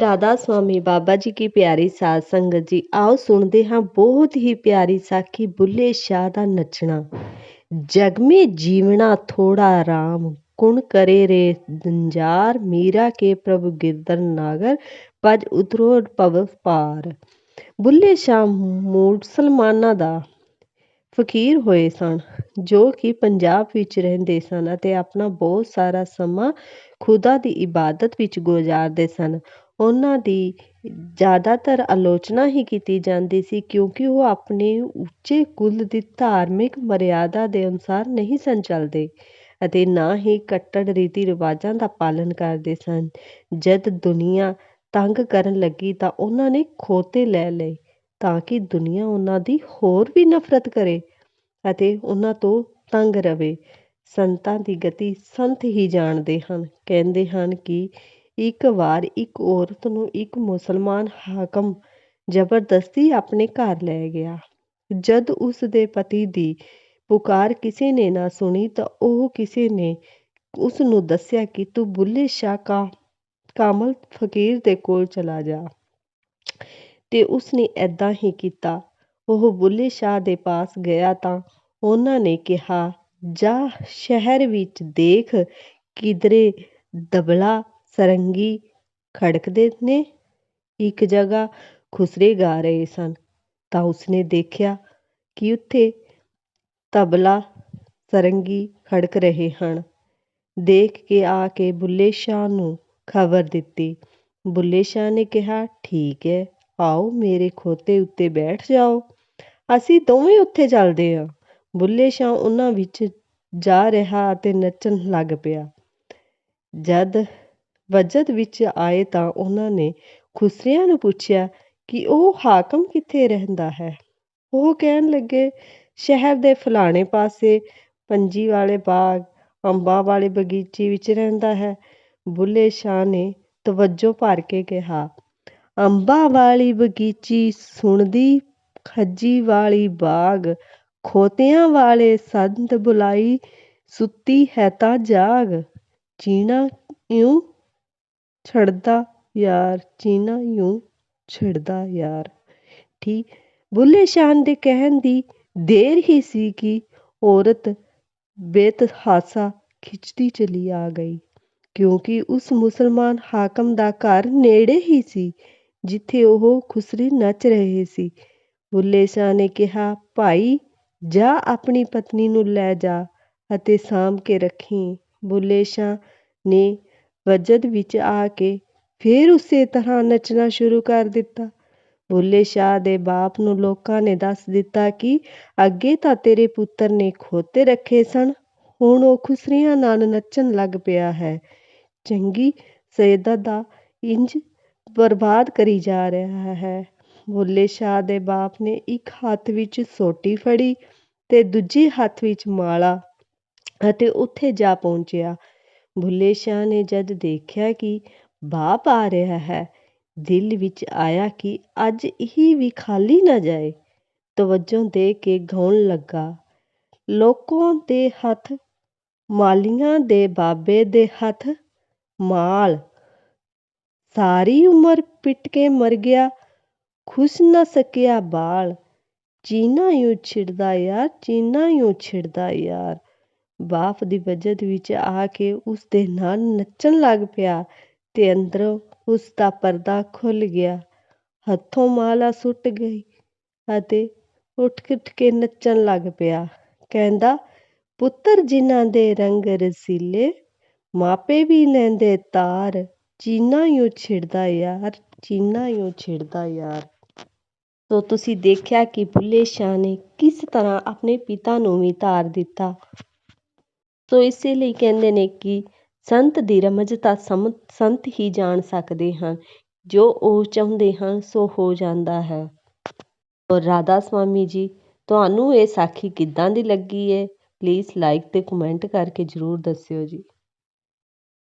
ਰਾਧਾ ਸੁਆਮੀ, ਬਾਬਾ ਜੀ ਕੀ ਪਿਆਰੀ ਸਾਧ ਸੰਗਤ ਜੀ। ਆਓ ਸੁਣਦੇ ਹਾਂ ਬਹੁਤ ਹੀ ਪਿਆਰੀ ਸਾਖੀ ਬੁੱਲੇ ਸ਼ਾਹ ਦਾ ਨੱਚਣਾ। ਜਗ ਮੇ ਜੀਵਣਾ ਥੋੜਾ ਰਾਮ, ਕੁਣ ਕਰੇ ਰੇ ਦੰਜਾਰ ਮੀਰਾ ਕੇ ਪ੍ਰਭੂ ਗਿਰਧਰ ਨਾਗਰ, ਭਜ ਉਤਰੋ ਭਵ ਪਾਰ ਬੁੱਲੇ ਸ਼ਾਹ ਮੁਸਲਮਾਨਾਂ ਦਾ ਫਕੀਰ ਹੋਏ ਸਨ, ਜੋ ਕਿ ਪੰਜਾਬ ਵਿੱਚ ਰਹਿੰਦੇ ਸਨ ਅਤੇ ਆਪਣਾ ਬਹੁਤ ਸਾਰਾ ਸਮਾਂ ਖੁਦਾ ਦੀ ਇਬਾਦਤ ਵਿੱਚ ਗੁਜ਼ਾਰਦੇ ਸਨ। ਉਹਨਾਂ ਦੀ ਜ਼ਿਆਦਾਤਰ ਆਲੋਚਨਾ ਹੀ ਕੀਤੀ ਜਾਂਦੀ ਸੀ ਕਿਉਂਕਿ ਉਹ ਆਪਣੇ ਉੱਚੇ ਕੁੱਲ ਦੀ ਧਾਰਮਿਕ ਮਰਿਆਦਾ ਦੇ ਅਨੁਸਾਰ ਨਹੀਂ ਸਨ ਚੱਲਦੇ ਅਤੇ ਨਾ ਹੀ ਕੱਟੜ ਰੀਤੀ ਰਿਵਾਜਾਂ ਦਾ ਪਾਲਣ ਕਰਦੇ ਸਨ। ਜਦ ਦੁਨੀਆ ਤੰਗ ਕਰਨ ਲੱਗੀ ਤਾਂ ਉਹਨਾਂ ਨੇ ਖੋਤੇ ਲੈ ਲਏ ਤਾਂ ਕਿ ਦੁਨੀਆ ਉਹਨਾਂ ਦੀ ਹੋਰ ਵੀ ਨਫ਼ਰਤ ਕਰੇ ਅਤੇ ਉਹਨਾਂ ਤੋਂ ਤੰਗ ਰਵੇ। ਸੰਤਾਂ ਦੀ ਗਤੀ ਸੰਤ ਹੀ ਜਾਣਦੇ ਹਨ। ਕਹਿੰਦੇ ਹਨ ਕਿ ਇੱਕ ਵਾਰ ਇੱਕ ਔਰਤ ਨੂੰ ਇੱਕ ਮੁਸਲਮਾਨ ਹਾਕਮ ਜ਼ਬਰਦਸਤੀ ਆਪਣੇ ਘਰ ਲੈ ਗਿਆ। ਜਦ ਉਸ ਦੇ ਪਤੀ ਦੀ ਪੁਕਾਰ ਕਿਸੇ ਨੇ ਨਾ ਸੁਣੀ ਤਾਂ ਉਹ ਕਿਸੇ ਨੇ ਉਸ ਨੂੰ ਦੱਸਿਆ ਕਿ ਤੂੰ ਬੁੱਲੇ ਸ਼ਾਹ ਕਾਮਲ ਫਕੀਰ ਦੇ ਕੋਲ ਚਲਾ ਜਾ। ਤੇ ਉਸ ਨੇ ਐਦਾਂ ਹੀ ਕੀਤਾ। ਉਹ ਬੁੱਲੇ ਸ਼ਾਹ ਦੇ ਪਾਸ ਗਿਆ ਤਾਂ ਉਹਨਾਂ ਨੇ ਕਿਹਾ, ਜਾ ਸ਼ਹਿਰ ਵਿੱਚ ਦੇਖ ਕਿਧਰੇ ਦਬਲਾ ਸਰੰਗੀ ਖੜਕਦੇ ਨੇ। ਇੱਕ ਜਗ੍ਹਾ ਖੁਸਰੇ ਗਾ ਰਹੇ ਸਨ। ਤਾਂ ਉਸਨੇ ਦੇਖਿਆ ਕਿ ਉੱਥੇ ਤਬਲਾ, ਸਰੰਗੀ ਖੜਕ ਰਹੇ ਹਨ। ਦੇਖ ਕੇ ਆ ਕੇ ਬੁੱਲੇ ਸ਼ਾਹ ਨੂੰ ਖਬਰ ਦਿੱਤੀ। ਬੁੱਲੇ ਸ਼ਾਹ ਨੇ ਕਿਹਾ, ਠੀਕ ਹੈ, ਆਓ ਮੇਰੇ ਖੋਤੇ ਉੱਤੇ ਬੈਠ ਜਾਓ। ਅਸੀਂ ਦੋਵੇਂ ਉੱਥੇ ਚੱਲਦੇ ਹਾਂ। ਬੁੱਲੇ ਸ਼ਾਹ ਉਹਨਾਂ ਵਿੱਚ ਜਾ ਰਿਹਾ ਅਤੇ ਨੱਚਣ ਲੱਗ ਪਿਆ। ਜਦ ਵਜਦ ਵਿੱਚ ਆਏ ਤਾਂ ਉਹਨਾਂ ਨੇ ਖੁਸਰਿਆਂ ਨੂੰ ਪੁੱਛਿਆ ਕਿ ਉਹ ਹਾਕਮ ਕਿੱਥੇ ਰਹਿੰਦਾ ਹੈ? ਉਹ ਕਹਿਣ ਲੱਗੇ, ਸ਼ਹਿਰ ਦੇ ਫਲਾਣੇ ਪਾਸੇ ਪੰਜੀ ਵਾਲੇ ਬਾਗ, ਅੰਬਾਂ ਵਾਲੇ ਬਗੀਚੇ ਵਿੱਚ ਰਹਿੰਦਾ ਹੈ। ਬੁੱਲੇ ਸ਼ਾਹ ਨੇ ਤਵੱਜੋ ਭਰ ਕੇ ਕਿਹਾ, ਅੰਬਾਂ ਵਾਲੀ ਬਗੀਚੀ, ਸੁਣਦੀ ਖੱਜੀ ਵਾਲੀ ਬਾਗ, ਖੋਤਿਆਂ ਵਾਲੇ ਸੰਦ ਬੁਲਾਈ, ਸੁੱਤੀ ਹੈ ਤਾਂ ਜਾਗ, ਜੀਣਾ ਇਉਂ ਛੱਡਦਾ ਯਾਰ ਚੀਣਾ ਇਉਂ ਛਿੜਦਾ ਯਾਰ। ਠੀਕ। ਬੁੱਲੇ ਸ਼ਾਹ ਦੇ ਕਹਿਣ ਦੀ ਦੇਰ ਹੀ ਸੀ ਕਿ ਔਰਤ ਬੇਤਹਾਸਾ ਖਿੱਚਦੀ ਚਲੀ ਆ ਗਈ, ਕਿਉਂਕਿ ਉਸ ਮੁਸਲਮਾਨ ਹਾਕਮ ਦਾ ਘਰ ਨੇੜੇ ਹੀ ਸੀ, ਜਿੱਥੇ ਉਹ ਖੁਸਰੀ ਨੱਚ ਰਹੇ ਸੀ। ਬੁੱਲੇ ਸ਼ਾਹ ਨੇ ਕਿਹਾ, ਭਾਈ, ਜਾ ਆਪਣੀ ਪਤਨੀ ਨੂੰ ਲੈ ਜਾ ਅਤੇ ਸਾਂਭ ਕੇ ਰੱਖੀ। ਬੁੱਲੇ ਸ਼ਾਹ ਨੇ ਵਜਦ ਵਿੱਚ ਆ ਕੇ ਫੇਰ ਉਸੇ ਤਰ੍ਹਾਂ ਨੱਚਣਾ ਸ਼ੁਰੂ ਕਰ ਦਿੱਤਾ। ਭੋਲੇ ਸ਼ਾਹ ਦੇ ਬਾਪ ਨੂੰ ਲੋਕਾਂ ਨੇ ਦੱਸ ਦਿੱਤਾ ਕਿ ਅੱਗੇ ਤਾਂ ਤੇਰੇ ਪੁੱਤਰ ਨੇ ਖੋਤੇ ਰੱਖੇ ਸਨ, ਹੁਣ ਉਹ ਖੁਸਰੀਆਂ ਨਾਲ ਨੱਚਣ ਲੱਗ ਪਿਆ ਹੈ। ਚੰਗੀ ਸੈਦਾ ਦਾ ਇੰਜ ਬਰਬਾਦ ਕਰੀ ਜਾ ਰਿਹਾ ਹੈ। ਭੋਲੇ ਸ਼ਾਹ ਦੇ ਬਾਪ ਨੇ ਇੱਕ ਹੱਥ ਵਿੱਚ ਸੋਟੀ ਫੜੀ ਤੇ ਦੂਜੇ ਹੱਥ ਵਿੱਚ ਮਾਲਾ ਅਤੇ ਉੱਥੇ ਜਾ ਪਹੁੰਚਿਆ। ਬੁੱਲੇ ਸ਼ਾਹ ਨੇ ਜਦ ਦੇਖਿਆ ਕਿ ਬਾਪ ਆ ਰਿਹਾ ਹੈ, ਦਿਲ ਵਿੱਚ ਆਇਆ ਕਿ ਅੱਜ ਇਹ ਵੀ ਖਾਲੀ ਨਾ ਜਾਏ, ਤਵੱਜੋ ਦੇ ਕੇ ਗਾਉਣ ਲੱਗਾ। ਲੋਕਾਂ ਦੇ ਹੱਥ, ਮਾਲੀਆਂ ਦੇ ਬਾਬੇ ਦੇ ਹੱਥ, ਮਾਲ। ਸਾਰੀ ਉਮਰ ਪਿੱਟ ਕੇ ਮਰ ਗਿਆ, ਖੁਸ਼ ਨਾ ਸਕਿਆ ਬਾਲ। ਚੀਨਾ ਯੂੰ ਛਿੜਦਾ ਯਾਰ, ਚੀਨਾ ਯੂੰ ਛਿੜਦਾ ਯਾਰ। ਬਾਪ ਦੀ ਵਜਦ ਵਿੱਚ ਆ ਕੇ ਉਸ ਦੇ ਨਾਲ ਨੱਚਣ ਲੱਗ ਪਿਆ ਤੇ ਅੰਦਰੋਂ ਉਸ ਦਾ ਪਰਦਾ ਖੁੱਲ ਗਿਆ। ਹੱਥੋਂ ਮਾਲਾ ਸੁੱਟ ਗਈ ਅਤੇ ਉੱਠ ਉੱਠ ਕੇ ਨੱਚਣ ਲੱਗ ਪਿਆ। ਕਹਿੰਦਾ, ਪੁੱਤਰ, ਜਿਨ੍ਹਾਂ ਦੇ ਰੰਗ ਰਸੀਲੇ, ਮਾਪੇ ਵੀ ਲੈਂਦੇ ਤਾਰ, ਚੀਨਾ ਯੂੰ ਛਿੜਦਾ ਯਾਰ, ਚੀਨਾ ਯੂੰ ਛਿੜਦਾ ਯਾਰ। ਸੋ ਤੁਸੀਂ ਦੇਖਿਆ ਕਿ ਬੁੱਲੇ ਸ਼ਾਹ ਨੇ ਕਿਸ ਤਰ੍ਹਾਂ ਆਪਣੇ ਪਿਤਾ ਨੂੰ ਵੀ ਤਾਰ ਦਿੱਤਾ। ਸੋ ਇਸੇ ਲਈ ਕਹਿੰਦੇ ਨੇ ਕਿ ਸੰਤ ਦੀ ਰਮਜ ਤਾਂ ਸਮ, ਸੰਤ ਹੀ ਜਾਣ ਸਕਦੇ ਹਨ। ਜੋ ਉਹ ਚਾਹੁੰਦੇ ਹਨ, ਸੋ ਹੋ ਜਾਂਦਾ ਹੈ। ਔਰ ਰਾਧਾ ਸਵਾਮੀ ਜੀ, ਤੁਹਾਨੂੰ ਇਹ ਸਾਖੀ ਕਿੱਦਾਂ ਦੀ ਲੱਗੀ ਹੈ ਪਲੀਜ਼ ਲਾਈਕ ਅਤੇ ਕਮੈਂਟ ਕਰਕੇ ਜ਼ਰੂਰ ਦੱਸਿਓ ਜੀ।